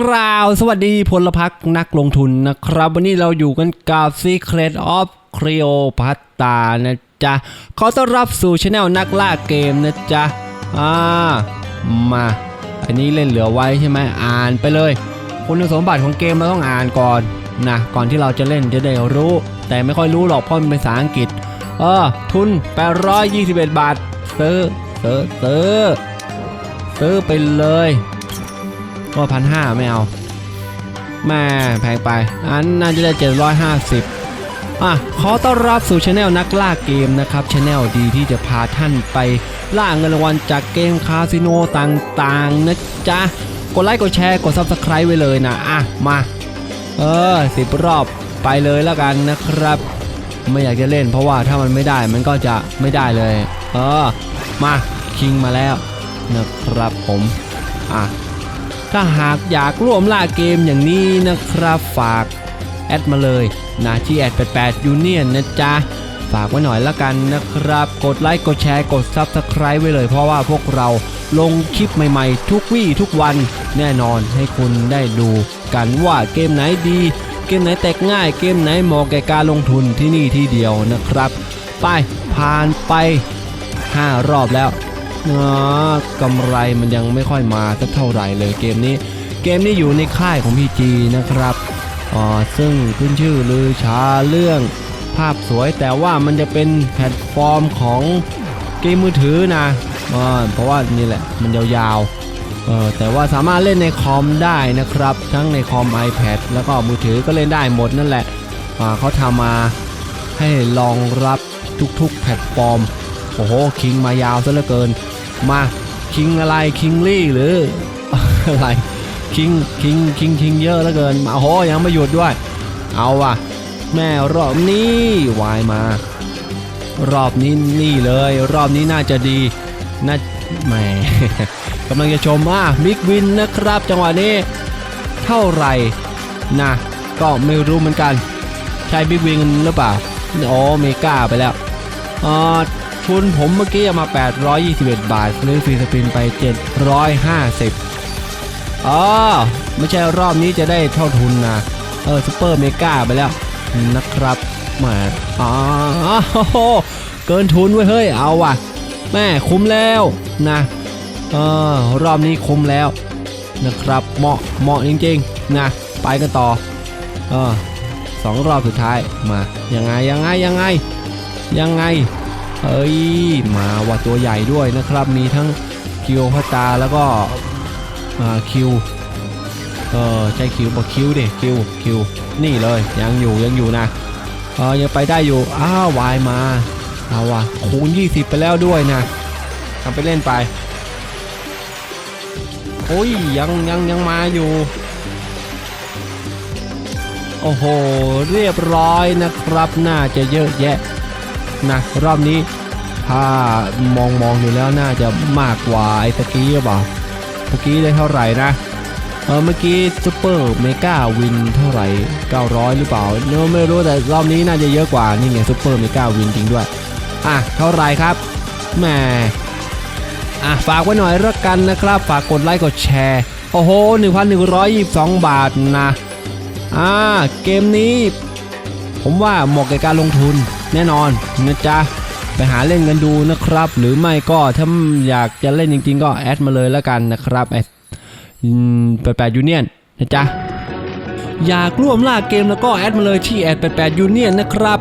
กล่าวสวัสดีพลพรรคนักลงทุนนะครับ วันนี้เราอยู่กันกับ Secret of Cleopatra นะจ๊ะ ขอต้อนรับสู่ช anel นักล่าเกมนะจ๊ะ อ่า มา อันนี้เล่นเหลือไว้ใช่ไหมอ่านไปเลย คุณสมบัติของเกมเราต้องอ่านก่อนนะก่อนที่เราจะเล่นจะได้รู้ แต่ไม่ค่อยรู้หรอกเพราะมันเป็นภาษาอังกฤษ เออ ทุน 821 บาทซื้อซื้อซื้อซื้อไปเลย ก็พันห้าไม่เอาแม่แพงไปอันน่าจะได้750อะขอต้อนรับสู่ช anel นักล่าเกมนะครับช anel ดีที่จะพาท่านไปล่าเงินรางวัลจากเกมคาสิโนต่างๆนะจ๊ะ กดไลค์กดแชร์กด Subscribe ไว้เลยนะ อะ มา เออสิบรอบไปเลยแล้วกันนะครับ ไม่อยากจะเล่นเพราะว่าถ้ามันไม่ได้มันก็จะไม่ได้เลย เออ มา คิงมาแล้วนะครับผม อะ ถ้าหากอยากร่วมล่าเกมอย่างนี้นะครับฝากแอดมาเลยนะที่แอด88 Union นะจ๊ะ ฝากไว้หน่อยละกันนะครับ กดไลค์ กดแชร์ กด Subscribe ไว้เลยเพราะว่าพวกเราลงคลิปใหม่ๆ ทุกวี่ทุกวันแน่นอนให้คุณได้ดูกันว่าเกมไหนดี เกมไหนแตกง่าย เกมไหนเหมาะแก่การลงทุนที่นี่ที่เดียวนะครับ ไปผ่านไป 5 รอบแล้ว อ๋อกำไรมันยังไม่ค่อยมาสักเท่าไหร่เลยเกมนี้ เกมนี้อยู่ในค่ายของพีจีนะครับอ๋อซึ่งขึ้นชื่อลือชาเรื่องภาพสวยแต่ว่ามันจะเป็นแพลตฟอร์มของเกมมือถือนะอ๋อเพราะว่านี่แหละมันยาวๆเออแต่ว่าสามารถเล่นในคอมได้นะครับ ทั้งในคอม iPad แล้วก็มือถือก็เล่นได้หมดนั่นแหละอ่าเขาทำมาให้รองรับทุกๆแพลตฟอร์มโอ้โหคิงมายาวซะเหลือเกิน มาคิงอะไรคิงลี่หรืออะไรคิงคิงคิงคิงเยอะเหลือเกินมาโอ้โหยังไม่หยุดด้วย เอาว่ะ แม่รอบนี้วายมา รอบนี้นี่เลย รอบนี้น่าจะดีน่าแหมกำลังจะชมว่าบิ๊กวินนะครับ จังหวะนี้เท่าไหร่นะก็ไม่รู้เหมือนกัน ใช่บิ๊กวินหรือเปล่าอ๋อเมกาไปแล้วอ่า ทุนผมเมื่อกี้เอามา 821 บาทซื้อฟรีสปินไป 750อ๋อไม่ใช่รอบนี้จะได้เท่าทุนนะ เออซูเปอร์เมกาไปแล้วนะครับแหมาอ๋อโหเกินทุนไว้ยเฮ้ย เอาว่ะ แม่คุ้มแล้วนะ เออรอบนี้คุ้มแล้วนะครับเหมาะเหมาะจริงๆนะไปกันต่อเออสองรอบสุดท้ายมายังไงยังไงยังไงยังไง เอ้ยมาว่าตัวใหญ่ด้วยนะครับ มีทั้งคิวพัตตาแล้วก็อ่าคิวเออใช่คิวบอกคิวดิคิวคิวนี่เลยยังอยู่ยังอยู่นะเออยังไปได้อยู่อ้าววายมาเอาว่ะคูณ20 ไปแล้วด้วยนะทำไปเล่นไปโอ้ยยังยังยังมาอยู่ โอ้โห เรียบร้อยนะครับ น่าจะเยอะแยะ นะรอบนี้ถ้ามองมองอยู่แล้วน่าจะมากกว่าไอ้ตะกี้หรือเปล่าตะกี้ได้เท่าไหร่นะเออเมื่อกี้ซูเปอร์เมกาวินเท่าไหร่ 900 หรือเปล่าเนอไม่รู้แต่รอบนี้น่าจะเยอะกว่านี่ไงซูเปอร์เมกาวินจริงด้วย อะเท่าไหร่ครับแหมอะฝากไว้หน่อยละกันนะครับ ฝากกดไลค์กดแชร์โอ้โห 1,122 บาทนะ อ่า เกมนี้ ผมว่าเหมาะกับการลงทุน แน่นอนนะจ๊ะไปหาเล่นกันดูนะครับ หรือไม่ก็ถ้าอยากจะเล่นจริงๆ ก็แอดมาเลยแล้วกันนะครับไอแปดแปดยูเนียนนะจ๊ะอยากร่วมล่าเกมแล้วก็แอดมาเลยที่แอดแปดแปดยูเนียนนะครับ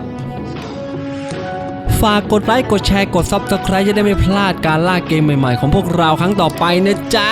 ฝากกดไลค์กดแชร์กด Subscribe จะได้ไม่พลาดการล่าเกมใหม่ๆ ของพวกเราครั้งต่อไปนะจ๊ะ